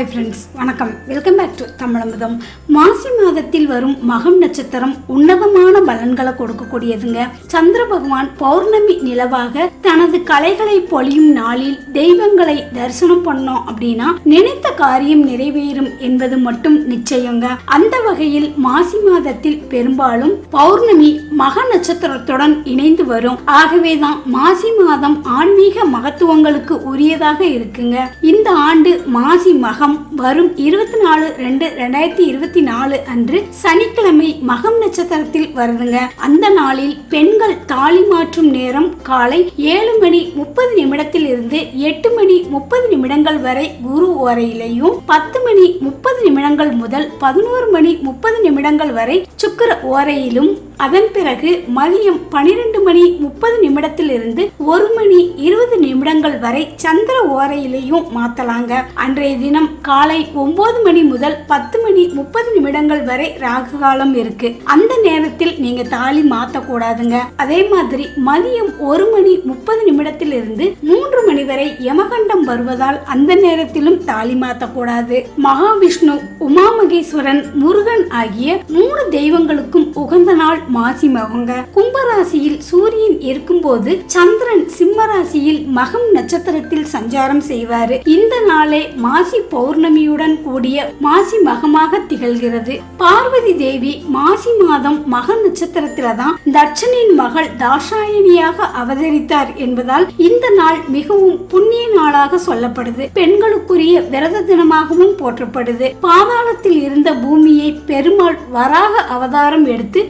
Hi friends வணக்கம். Welcome back to Tamizhamudham. மாசி மாதத்தில் வரும் மகம் நட்சத்திரம் உன்னதமான பலன்களை கொடுக்கக்கூடியதுங்க. சந்திர பகவான் பௌர்ணமி நிலவாக தனது கலைகளை பொழியும் நாளில் தெய்வங்களை தரிசனம் பண்ணோம் அப்படின்னா நினைத்த காரியம் நிறைவேறும் என்பது மட்டும் நிச்சயங்க. அந்த வகையில் மாசி மாதத்தில் பெரும்பாலும் பௌர்ணமி மக நட்சத்திரத்துடன் இணைந்து வரும். ஆகவேதான் மாசி மாதம் ஆன்மீக மகத்துவங்களுக்கு உரியதாக இருக்குங்க. இந்த ஆண்டு மாசி மகம் வரும் இருபத்தி நாலு ரெண்டு ரெண்டாயிரத்தி இருபத்தி நாலு அன்று சனிக்கிழமை மகம் நட்சத்திரத்தில் வருதுங்க. அந்த நாளில் பெண்கள் தாலி மாற்றும் நேரம் காலை ஏழு மணி முப்பது நிமிடத்தில் இருந்து எட்டு மணி முப்பது நிமிடங்கள் வரை குரு ஓரையிலையும் பத்து மணி முப்பது நிமிடங்கள் முதல் பதினோரு மணி முப்பது நிமிடங்கள் வரை சுக்கிர ஓரையிலும் அதன் பிறகு மதியம் பனிரெண்டு மணி முப்பது நிமிடத்திலிருந்து ஒரு மணி இருபது நிமிடங்கள் வரை சந்திர ஓரையிலையும் மாத்தலாங்க. அன்றைய தினம் காலை ஒன்பது மணி முதல் பத்து மணி முப்பது நிமிடங்கள் வரை ராகு காலம் இருக்கு. அந்த நேரத்தில் நீங்க தாலி மாத்த கூடாதுங்க அதே மாதிரி மதியம் ஒரு மணி முப்பது நிமிடத்திலிருந்து மூன்று மணி வரை யமகண்டம் வருவதால் அந்த நேரத்திலும் தாலி மாத்த கூடாது மகாவிஷ்ணு உமாமகேஸ்வரன் முருகன் ஆகிய மூணு தெய்வங்களுக்கும் உகந்த நாள் மாசி மகங்க. கும்பராசியில் சூரியன் இருக்கும்போது சந்திரன் சிம்ம ராசியில் மகம் நட்சத்திரத்தில் சஞ்சாரம் செய்வாரு. இந்த நாளே மாசி பௌர்ணமியுடன் கூடிய மாசி மகமாக திகழ்கிறது. பார்வதி தேவி மாசி மாதம் மக நட்சத்திரத்தில தான் தட்சனின் மகள் தாஷாயணியாக அவதரித்தார் என்பதால் இந்த நாள் மிகவும் புண்ணிய நாளாக சொல்லப்படுது. பெண்களுக்குரிய விரத தினமாகவும் போற்றப்படுது. பாதாளத்தில் இருந்த பூமியை பெருமாள் வராக அவதாரம் எடுத்து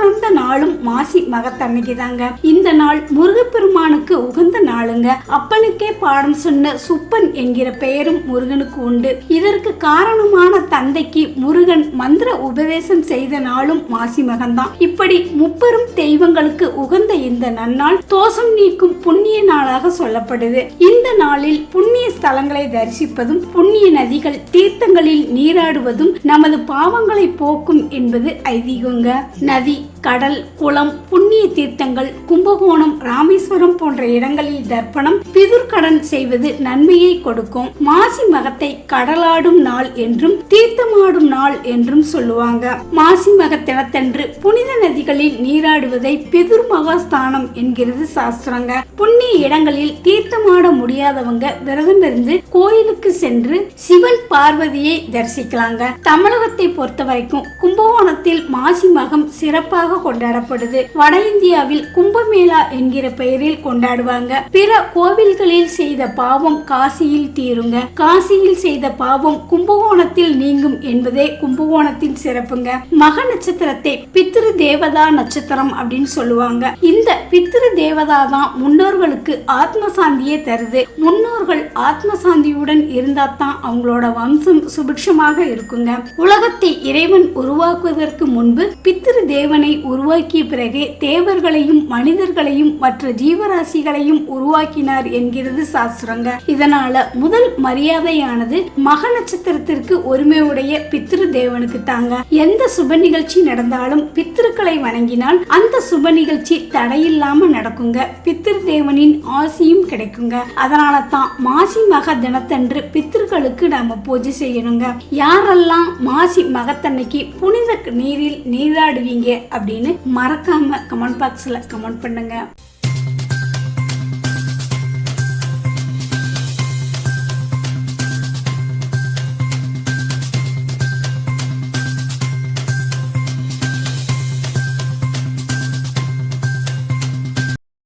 வெளிக்கொணர்ந்த நாளும் மாசி மகத்தன்னைக்கு தாங்க இந்த நாள் முருகப்பெருமானுக்கு உகந்த நாளுங்க. அப்பனுக்கே பாடம் சொன்ன சுப்பன் என்கிற பெயரும் முருகனுக்கு உண்டு. இதற்கு காரணமான தந்தைக்கு முருகன் மந்திர உபதேசம் செய்த நாளும் மாசி மகன்தான். இப்படி முப்பெரும் தெய்வங்களுக்கு உகந்த இந்த நன்னாள் தோஷம் நீக்கும் புண்ணிய நாளாக சொல்லப்படுது. இந்த நாளில் புண்ணிய ஸ்தலங்களை தரிசிப்பதும் புண்ணிய நதிகள் தீர்த்தங்களில் நீராடுவதும் நமது பாவங்களை போக்கும் என்பது ஐதீகங்க. நதி Bye. கடல் குளம் புண்ணிய தீர்த்தங்கள் கும்பகோணம் ராமேஸ்வரம் போன்ற இடங்களில் தர்ப்பணம் பிதுர்கடன் செய்வது நன்மையை கொடுக்கும். மாசி மகத்தை கடலாடும் நாள் என்றும் தீர்த்தமாடும் நாள் என்றும் சொல்லுவாங்க. மாசி மகத்தினத்தன்று புனித நதிகளில் நீராடுவதை பிதுர் மகாஸ்தானம் என்கிறது சாஸ்திரங்க. புண்ணிய இடங்களில் தீர்த்தமாட முடியாதவங்க விரதம் இருந்து கோயிலுக்கு சென்று சிவன் பார்வதியை தரிசிக்கலாங்க. தமிழகத்தை பொறுத்த வரைக்கும் கும்பகோணத்தில் மாசி மகம் சிறப்பாக சிறப்பாக கொண்டாடப்படுது. வட இந்தியாவில் கும்பமேளா என்கிற பெயரில் கொண்டாடுவாங்க. பிற கோவில்களில் செய்த பாவம் காசியில் தீருங்க. காசியில் செய்த பாவம் கும்பகோணத்தில் நீங்கும் என்பதே கும்பகோணத்தின் சிறப்புங்க. மக நட்சத்திரத்தை பித்ரு தேவதா நட்சத்திரம் அப்படின்னு சொல்லுவாங்க. இந்த பித்ரு தேவதா தான் முன்னோர்களுக்கு ஆத்ம சாந்தியை தருது. முன்னோர்கள் ஆத்ம சாந்தியுடன் இருந்தா தான் அவங்களோட வம்சம் சுபிக்ஷமாக இருக்குங்க. உலகத்தை இறைவன் உருவாக்குவதற்கு முன்பு பித்ரு தேவனை உருவாக்கிய பிறகு தேவர்களையும் மனிதர்களையும் மற்ற ஜீவராசிகளையும் உருவாக்கினார் என்கிறது சாஸ்திரங்க. இதனால முதல் மரியாதையானது மக நட்சத்திரத்திற்கு உரிமையுடைய பித்ரு தேவனுக்கு தாங்க. எந்த சுப நிகழ்ச்சி நடந்தாலும் பித்ருக்களை வணங்கினால் அந்த சுப நிகழ்ச்சி தடையில்லாம நடக்குங்க. பித்ரு தேவனின் ஆசியும் கிடைக்குங்க. அதனால தான் மாசி மக தினத்தன்று பித்ருக்களுக்கு நாம பூஜை செய்யணுங்க. யாரெல்லாம் மாசி மகத்தன்னைக்கு புனித நீரில் நீராடுவீங்க அப்படி அப்படின்னு மறக்காம கமெண்ட் பாக்ஸ்ல கமெண்ட் பண்ணுங்க.